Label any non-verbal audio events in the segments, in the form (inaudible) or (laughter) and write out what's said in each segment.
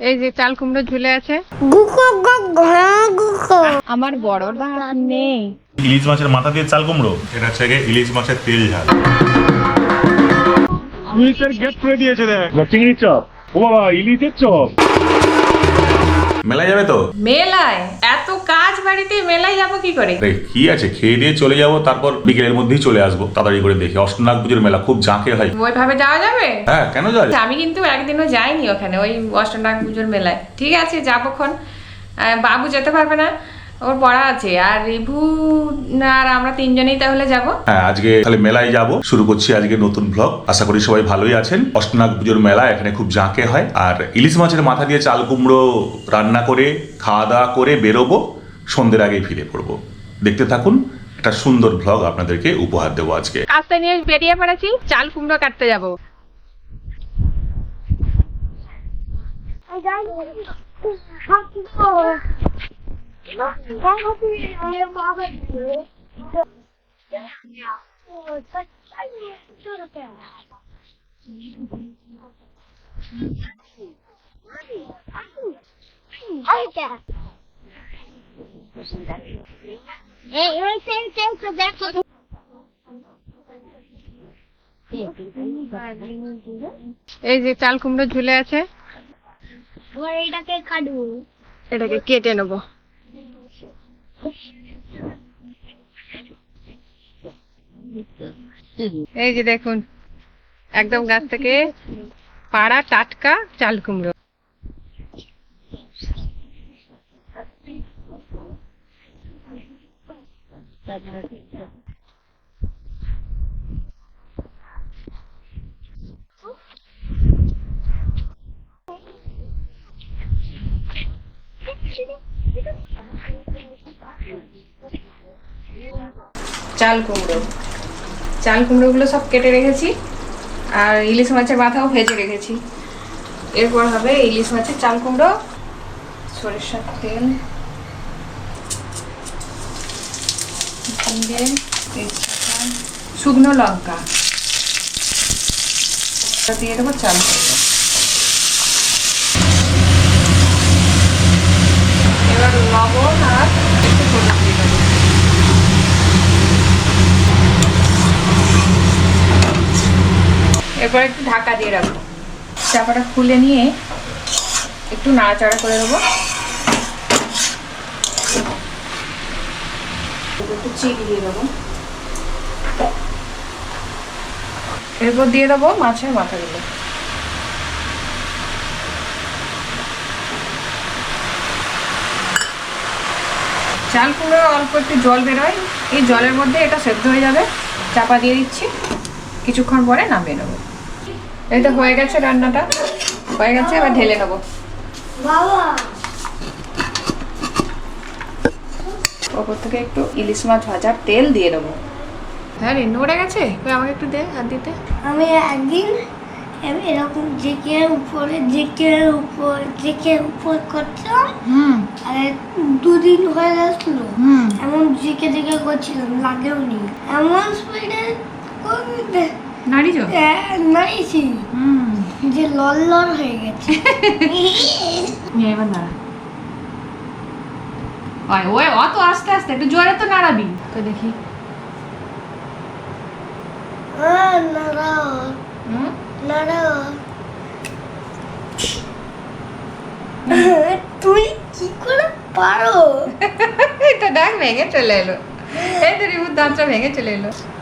এই যে চাল কুমড়ো ঝুলে আছে। গুকো গুকো আমার বড় দাঁত নেই। ইলিশ মাছের মাথা দিয়ে চাল কুমড়ো? এটা হচ্ছে গিয়ে ইলিশ মাছের তেল ঝাল। ইলিশের গেট খুলে দিয়েছে দেখ। চিংড়ি চপ। ও বাবা ইলিশের চপ। মেলায় যাবে তো? মেলায়? এত কাজ বাড়িতে মেলায় যাব কি করে? আরে কি আছে? খেয়ে দিয়ে চলে যাব তারপর বিকেলের মধ্যেই চলে আসব তাড়াতাড়ি করে দেখি। অষ্টনাগ পুজোর মেলা খুব জাঁকে হয়। ওইভাবে যাওয়া যাবে? হ্যাঁ কেন যাবে? আমি কিন্তু একদিনও যাইনি ওখানে ওই অষ্টনাগ পুজোর মেলায়। ঠিক আছে যাব আহ, বাবু যেতে পারবে না। ওর পড়া আছে। আর রিভু আর আমরা তিনজনেই তাহলে যাব? হ্যাঁ আজকে তাহলে মেলায় যাব। শুরু করছি আজকে নতুন ব্লগ আশা করি সবাই ভালোই আছেন। অষ্টনাগ পুজোর মেলা এখানে খুব জাঁকে হয়। আর ইলিশ মাছের মাথা দিয়ে চাল কুমড়ো রান্না করে খাওয়া দাওয়া করে বেরোবো। সন্ধ্যের আগেই ফিরে পড়ব। দেখতে থাকুন একটা সুন্দর ব্লগ আপনাদেরকে উপহার দেবো আজকে। কাস্তে নিয়ে বেরিয়ে পড়েছি চাল কুমড়ো কাটতে যাব। এই এই সেই সেই তো দেখো এই যে চাল কুমড়ো ঝুলে আছে। এটাকে কেটে নেব। এই যে দেখুন একদম গাছ থেকে পাড়া টাটকা চাল কুমড়ো। চাল কুমড়ো। চাল কুমড়োগুলো সব কেটে রেখেছি। আর ইলিশ মাছের মাথাও ভেজে রেখেছি। এরপর হবে ইলিশ মাছের চাল কুমড়ো, সরিষার তেল শুকনো লঙ্কা। দিয়ে দেবো চাল এবার লবণ আর একটু হলুদ দিয়ে দেবো এরপর একটু ঢাকা দিয়ে রাখব। চাপাটা খুলে নিয়ে একটু নাড়াচাড়া করে দেবো একটু চিনি দিয়ে দেবো। এরপর দিয়ে দেবো মাছের মাথাগুলো। চাল কুমড়ো অল্প একটু জল বেরোয়। এই জলের মধ্যে এটা সেদ্ধ হয়ে যাবে। চাপা দিয়ে দিচ্ছি। কিছুক্ষণ পরে নামিয়ে নেব। এই তো হয়ে গেছে রান্নাটা। হয়ে গেছে এবার ঢেলে নেব। বাবা। ওপর থেকে একটু ইলিশ মাছ ভাজার তেল দিয়ে দেবো হ্যাঁ রে নড়ে গেছে? কই আমাকে একটু দে হাত দিতে। আমি একদিন এ- এরকম জেকে উপরে জেকে উপর জেকে উপর করছিলাম। আর দুদিন হয়ে গেছিল। এমন জেকে জেকে করছিলাম লাগেও নি। এমন স্পিডে নাড়িছো? হুম। যে লল লল হয়ে গেছে। (laughs) এবার নাড়া। ওই অত আস্তে আস্তে একটু জোরে তো নাড়াবি। তো দেখি। (laughs) তুই কি করে পারো? (laughs) এটা ডাক ভেঙে চলে এলো। এই তো রিবুর দাঁতটা ভেঙে চলে এলো। হ্যাঁ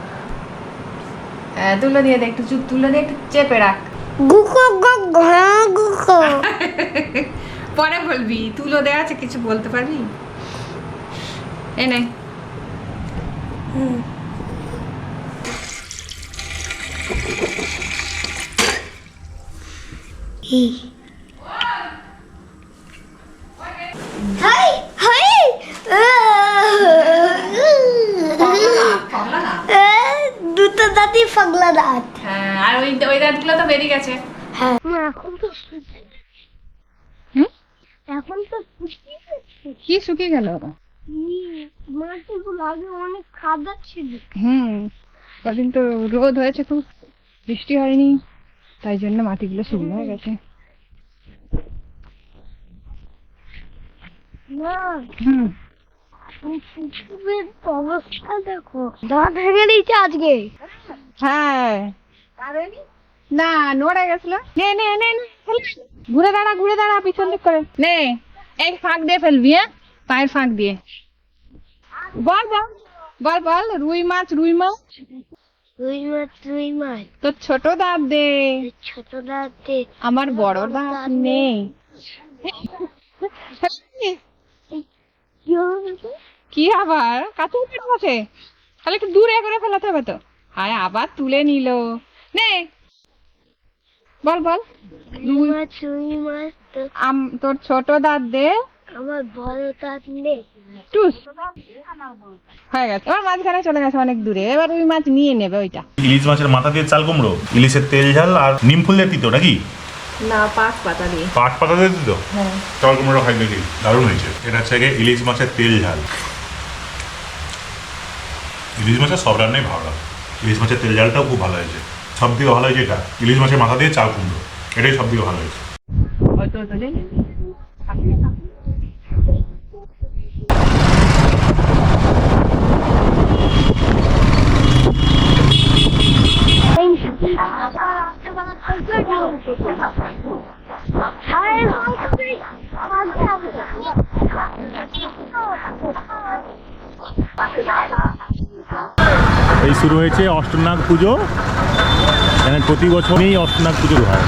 তুলো দিয়ে দে একটু চুপ তুলো দিয়ে একটু চেপে রাখ। গুকো ঘা গুকো। (laughs) পরে বলবি তুলো দেয়া আছে কিছু বলতে পারবি? এনে হুম। হাই দাঁতই পাগলা দাঁত। হ্যাঁ আর ওই ওই দাঁতগুলো তো বেরিয়ে গেছে। হ্যাঁ। এখন তো এখন তো কি শুকিয়ে গেল? মাটিগুলো আগে অনেক খাদা ছিল। হুম কদিন তো রোদ হয়েছে খুব বৃষ্টি হয়নি তাই জন্য মাটিগুলো শুকনো হয়ে গেছে। মা হুম। অবস্থা দেখো। দাঁত ভেঙে দিয়েছে আজকে। হ্যাঁ। না নড়ে গেছিল। নে নে নে ঘুরে দাঁড়া ঘুরে দাঁড়া পিছন দিক করে। নে এই ফাঁক দিয়ে ফেলবি হ্যাঁ? পায়ের ফাঁক দিয়ে। বল বল বল বল রুই মাছ রুই মাছ রুই মাছ রুই মাছ। তোর ছোট দাঁত দে। ছোট দাঁতে আমার বড় দাঁত নেই কি? কি আবার? কাছে পেট আছে তাহলে একটু দূরে করে ফেলাতে হবে তো। আর আবার তুলে নিল। নে। বল বল। আম- তোর ছোট দাঁত দে আমার বড় দাঁত নেই। টুস। হয়ে গেছে। এবার মাঝখানে চলে গেছে অনেক দূরে। এবার ওই মাছ নিয়ে নেবে ওইটা। ইলিশ মাছের মাথা দিয়ে চাল কুমড়ো? ইলিশের তেল ঝাল আর নিম ফুল দিয়ে তিতো নাকি? না পাঁচ পাতা দিয়ে। পাট পাতা দিয়ে দিত চাল কুমড়ো খাই দেখি দারুণ হয়েছে। এটা হচ্ছে গিয়ে ইলিশ মাছের তেল ঝাল। ইলিশ মাছের সব রান্নাই ভালো লাগে। ইলিশ মাছের তেল জালটাও খুব ভালো হয়েছে। সব থেকে ভালো হয়েছে এটা। ইলিশ মাছের মাথা দিয়ে চাল কুমড়ো। এটাই সব থেকে ভালো হয়েছে। এই শুরু হয়েছে অষ্টনাগ পুজো। এখানে প্রতি বছরই অষ্টনাগ পুজো হয়।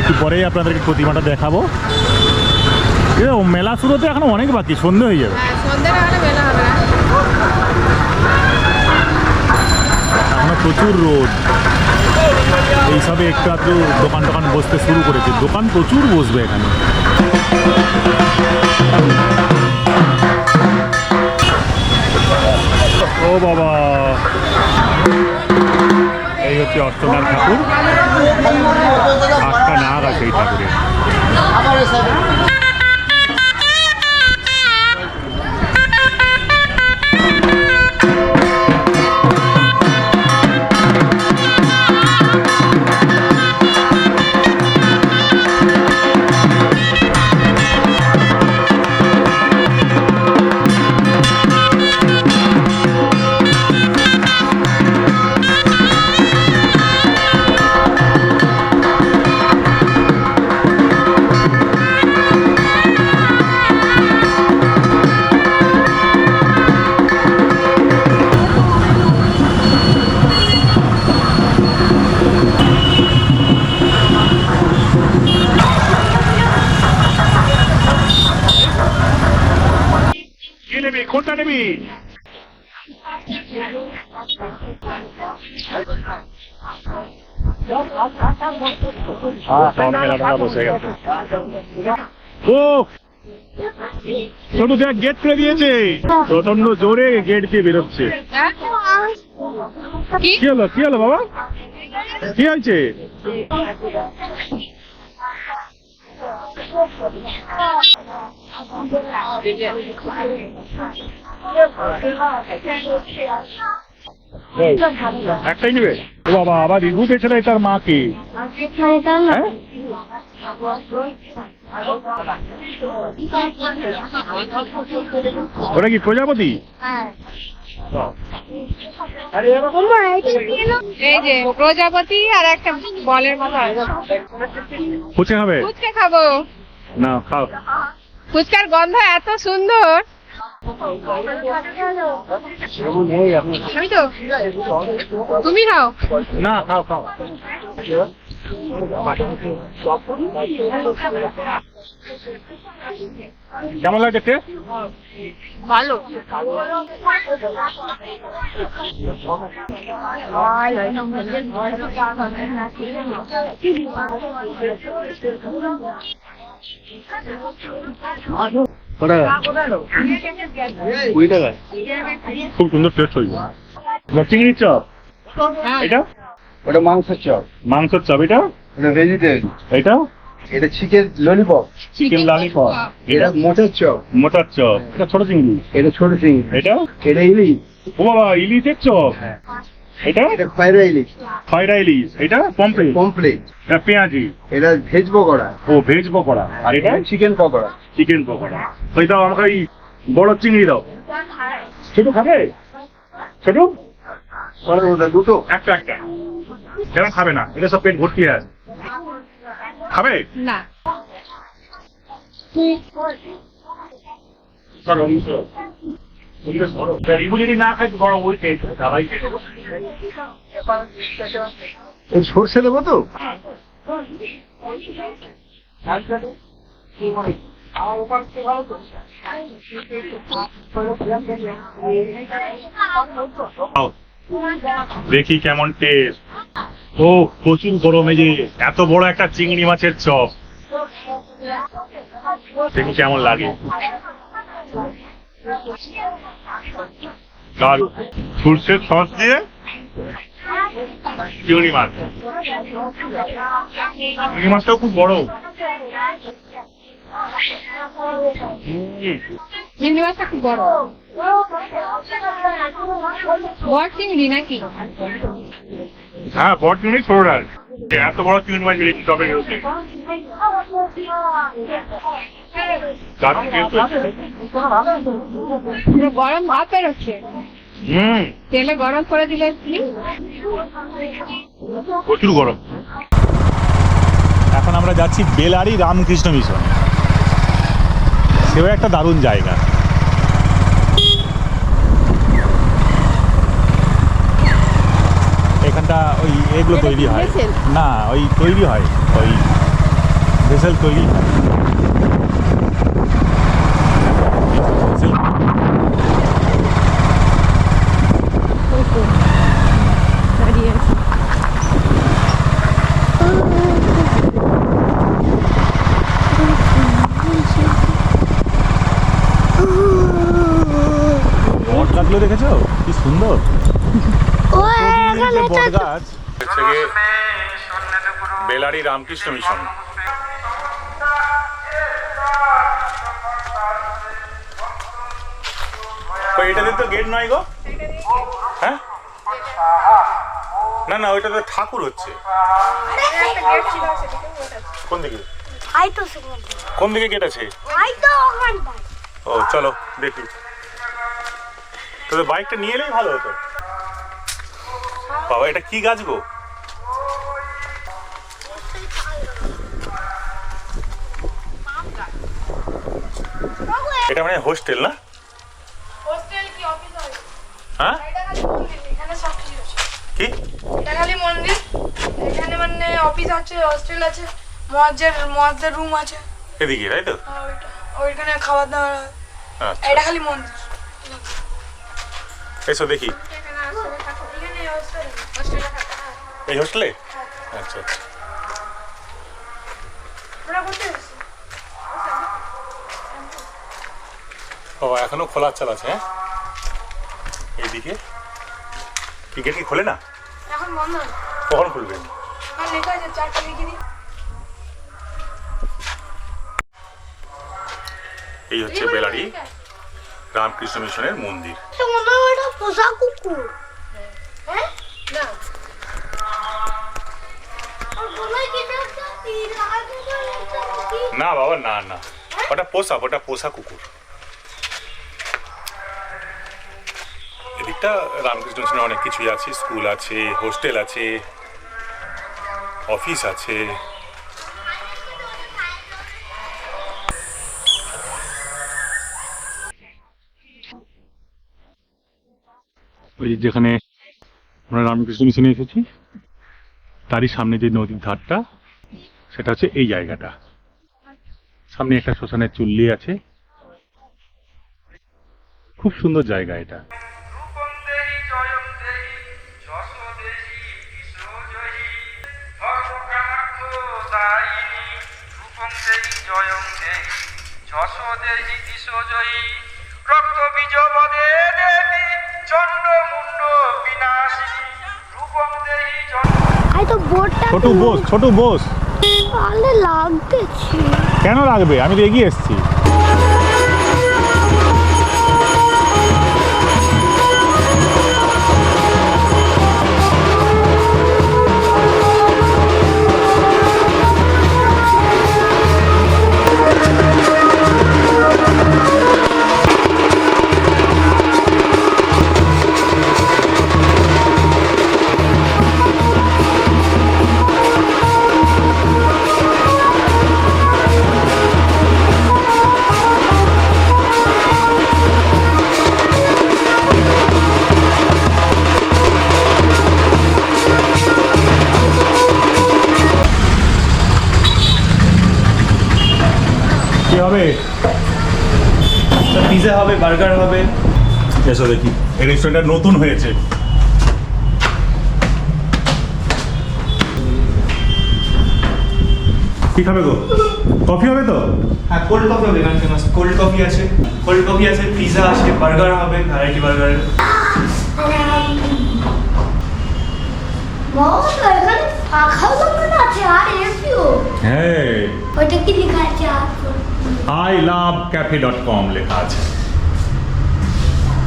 একটু পরেই আপনাদেরকে প্রতিমাটা দেখাবো। মেলা শুরু হতে এখনও অনেক বাকি সন্ধে হয়ে যাবে। হ্যাঁ সন্ধ্যে এখনও প্রচুর রোদ। এইসবে একটু আধটু দোকান টোকান বসতে শুরু করেছে। দোকান প্রচুর বসবে এখানে। ও বাবা। এই হচ্ছে অষ্টনাগ ঠাকুর। আটটা নাগ আছে এই ঠাকুরের। সব মেলাটা বসে ও! ছোট দেখ গেট খুলে দিয়েছে। প্রচণ্ড জোরে গেট দিয়ে বেরোচ্ছে। কি? কি হলো কি হলো বাবা? কি হয়েছে? একটাই নেবে? বাবা আবার রিভু তার মা কি? হ্যাঁ? কি প্রজাপতি? এই যে প্রজাপতি আর একটা বলের মতো ফুচকা ফুচকা খাব। না খাও। ফুচকার গন্ধ এত সুন্দর। আমি তো তুমি খাও না খাও খাও কেমন লাগে টেস্ট ভালো খুব সুন্দর টেস্ট হয়েছে চিংড়ির চপ। হ্যাঁ। এটা? ওটা মাংসের চপ। মাংসের চপ। এটা? ভেজিটেবল এটা? এটা চিকেন ললিপপ চিকেন ললিপপ এটা মোটার চপ। মোটার চপ। এটা ছোট চিংড়ি। এটা ছোট চিংড়ি। এটা? এটা ইলিশ। ও বাবা ইলিশের চপ। এটা? এটা খয়রা ইলিশ খয়রা ইলিশ এটা? পম্পলেট কমপ্লিট এটা পেঁয়াজি? এটা ভেজ পকোড়া। ও ভেজ পকোড়া। আর এটা? চিকেন পকোড়া। চিকেন পকোড়া। ওই দাও আমাকে ওই বড় চিংড়ি দাও। ছোট খাবে? ছোট? দুটো। একটা একটা। কেন খাবে না? এটা সব পেট ভর্তি আছে। খাবে? না। চলো এই সর্ষে দেবো তো? দেখি কেমন টেস্ট ও প্রচুর গরমে যে এত বড় একটা চিংড়ি মাছের চপ। দেখি কেমন লাগে। দারুণ সর্ষের সস দিয়ে চিংড়ি মাছ। চিংড়ি মাছটাও খুব বড়। চিংড়ি মাছটা খুব বড়। বড় চিংড়ি নাকি? হ্যাঁ বড় চিংড়ি ছোটটার এত বড় চিংড়ি মাছ বেরিয়েছে তবে গরম ভাব বেরোচ্ছে হুম। তেলে গরম করে দিলে প্রচুর গরম। এখন আমরা যাচ্ছি বেলারি রামকৃষ্ণ মিশন। সেও একটা দারুণ জায়গা। এখানটা ওই এগুলো তৈরি হয়। না ওই তৈরি হয়। ওই ভেসেল তৈরি হয়। দেখেছ? কি সুন্দর। (laughs) ও এখানে হচ্ছে গিয়ে বেলারি রামকৃষ্ণ মিশন। এটাতে তো গেট নয় গো? হ্যাঁ? না না ওইটা তো ঠাকুর হচ্ছে। কোন দিকে? কোন দিকে গেট আছে? ও চলো দেখি। তোদের বাইকটা নিয়ে এলেই ভালো হতো। বাবা এটা কি গাছ গো? এটা মানে হোস্টেল না? হোস্টেল কি অফিস হয়? হ্যাঁ? খালি এখানে সব কিছু আছে। কি? এটা খালি মন্দির এখানে মানে অফিস আছে হোস্টেল আছে মজের মজের রুম আছে। এদিকে তাই তো? ওইখানে খাবার দাবার আচ্ছা। এটা খালি মন্দির। এসো দেখি। এই হোস্টেলে আচ্ছা আচ্ছা। ও, এখনও খোলা চাল আছে হ্যাঁ? এইদিকে? গেট কি খোলে না? এখন বন্ধ কখন খুলবে? এই হচ্ছে বেলারি, রামকৃষ্ণ মিশনের মন্দির। পোষা কুকুর হ্যাঁ? না। মনে হয়? না বাবা না না। ওটা পোষা ওটা পোষা কুকুর। এদিকটা রামকৃষ্ণ অনেক কিছুই আছে স্কুল আছে হোস্টেল আছে অফিস আছে। ওই যেখানে আমরা রামকৃষ্ণ মিশনে এসেছি, তারই সামনে যে নদীর ধারটা, সেটা হচ্ছে এই জায়গাটা। সামনে একটা শ্মশানের চুল্লি আছে। খুব সুন্দর জায়গা এটা। রূপং দেহি জয়ং। দেহি যশ জয় তো বোর্ডটা ছোট বোস ছোট বোস। লাগতেছে কেন লাগবে? আমি তো এগিয়ে এসেছি। হবে এসো দেখি। এই রেস্টুরেন্টটা নতুন হয়েছে। কি খাবে গো? কফি হবে তো? হ্যাঁ কোল্ড কফি হবে এখানে ফেমাস কোল্ড কফি আছে। কোল্ড কফি আছে পিজা আছে বার্গার হবে ভ্যারাইটি হ্যাঁ আর I love cafe dot com লেখা আছে।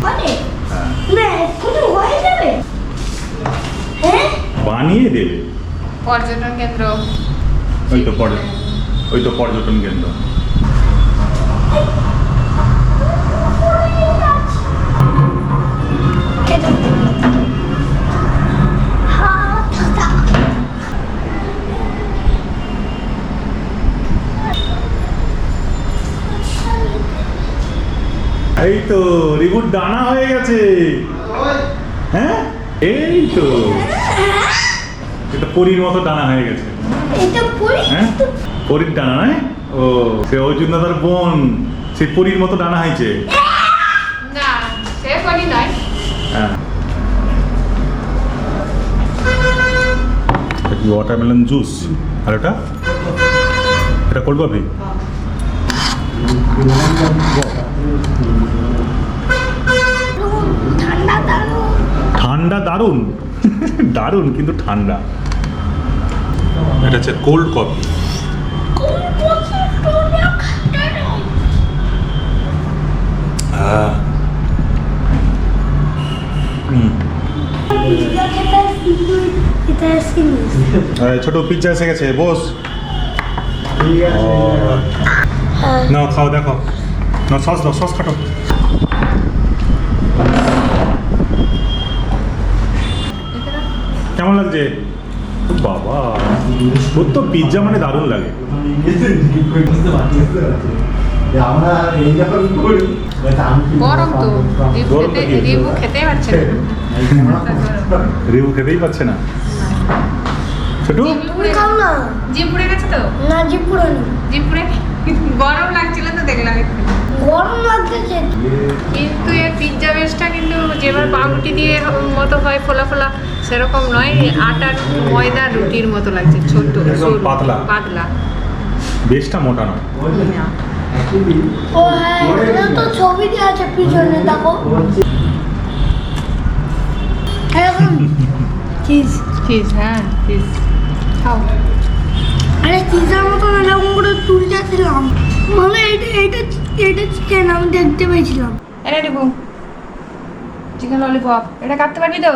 মানে হ্যাঁ না এক্ষুনি হয়ে যাবে হ্যাঁ বানিয়ে দেবে পর্যটন কেন্দ্র ওই তো পর্যটন ওই তো পর্যটন কেন্দ্র হ্যাঁ এই তো রিবুট ডানা হয়ে গেছে। হ্যাঁ? এই তো। এটা পরীর মতো ডানা হয়ে গেছে। এটা হ্যাঁ? পরীর ডানা নয় ও সে অর্জুন দাদার বোন। সে পরীর মতো ডানা হয়েছে। না সে করি নয়। হ্যাঁ। কি ওয়াটারমেলন জুস আর এটা? এটা কোল্ড কফি ঠান্ডা দারুণ ঠান্ডা দারুণ। (laughs) দারুণ কিন্তু ঠান্ডা। এটা হচ্ছে কোল্ড কফি (laughs) ছোট পিজ্জা এসে গেছে বস। নাও খাও দেখো। না সস দাও সস কাটো কেমন লাগছে? বাবা তোর তো পিজ্জা মানে দারুণ লাগে। আমরা এই যখন করি গরম তো রিবু খেতেই পারছে না। রিবু খেতেই পাচ্ছে না। ছোটু? না? জিম পুড়ে গেছে তো? না জি পুরানি জিম পুড়ে গরম লাগছিল তো দেখলাম গরম লাগতেছে। কিন্তু এই পিৎজা বেসটা কিন্তু যেভাবে পাউরুটি দিয়ে মতো হয় ফোলা ফোলা সেরকম নয়। আটার ময়দার রুটির মতো লাগছে ছোট পাতলা। পাতলা। বেশটা মোটা নয়। ও হ্যাঁ এখানে তো ছবি দেওয়া আছে পিছনে দেখো। এরকম চিজ চিজ হ্যাঁ চিজ (laughs) খাও। আরে চিজের মতন এরকম করে তুলতে ছিলাম মানে এটা এটা এটা চিকেন আমি দেখতে পেয়েছিলাম। এটা রিবু চিকেন ললিপপ এটা কাটতে পারবি তো?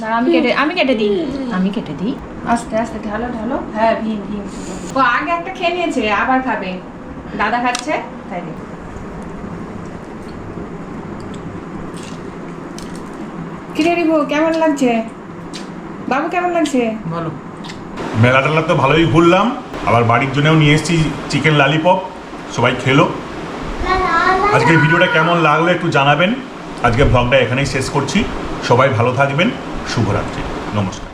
দাঁড়া আমি কেটে আমি কেটে দিই আমি কেটে দিই। আস্তে আস্তে ঢালো ঢালো। হ্যাঁ ভীম ভীম। ও আগে একটা খেয়ে নিয়েছে আবার খাবে। দাদা খাচ্ছে তাই দে। কিরে কেমন লাগছে? বাবু কেমন লাগছে? মেলা টেলা তো ভালোই ঘুরলাম, আবার বাড়ির জন্যও নিয়ে এসেছি চিকেন লালিপপ। সবাই খেলো। আজকের ভিডিওটা কেমন লাগল একটু জানাবেন। আজকে ব্লগটা এখানেই শেষ করছি। সবাই ভালো থাকবেন। শুভরাত্রি। নমস্কার।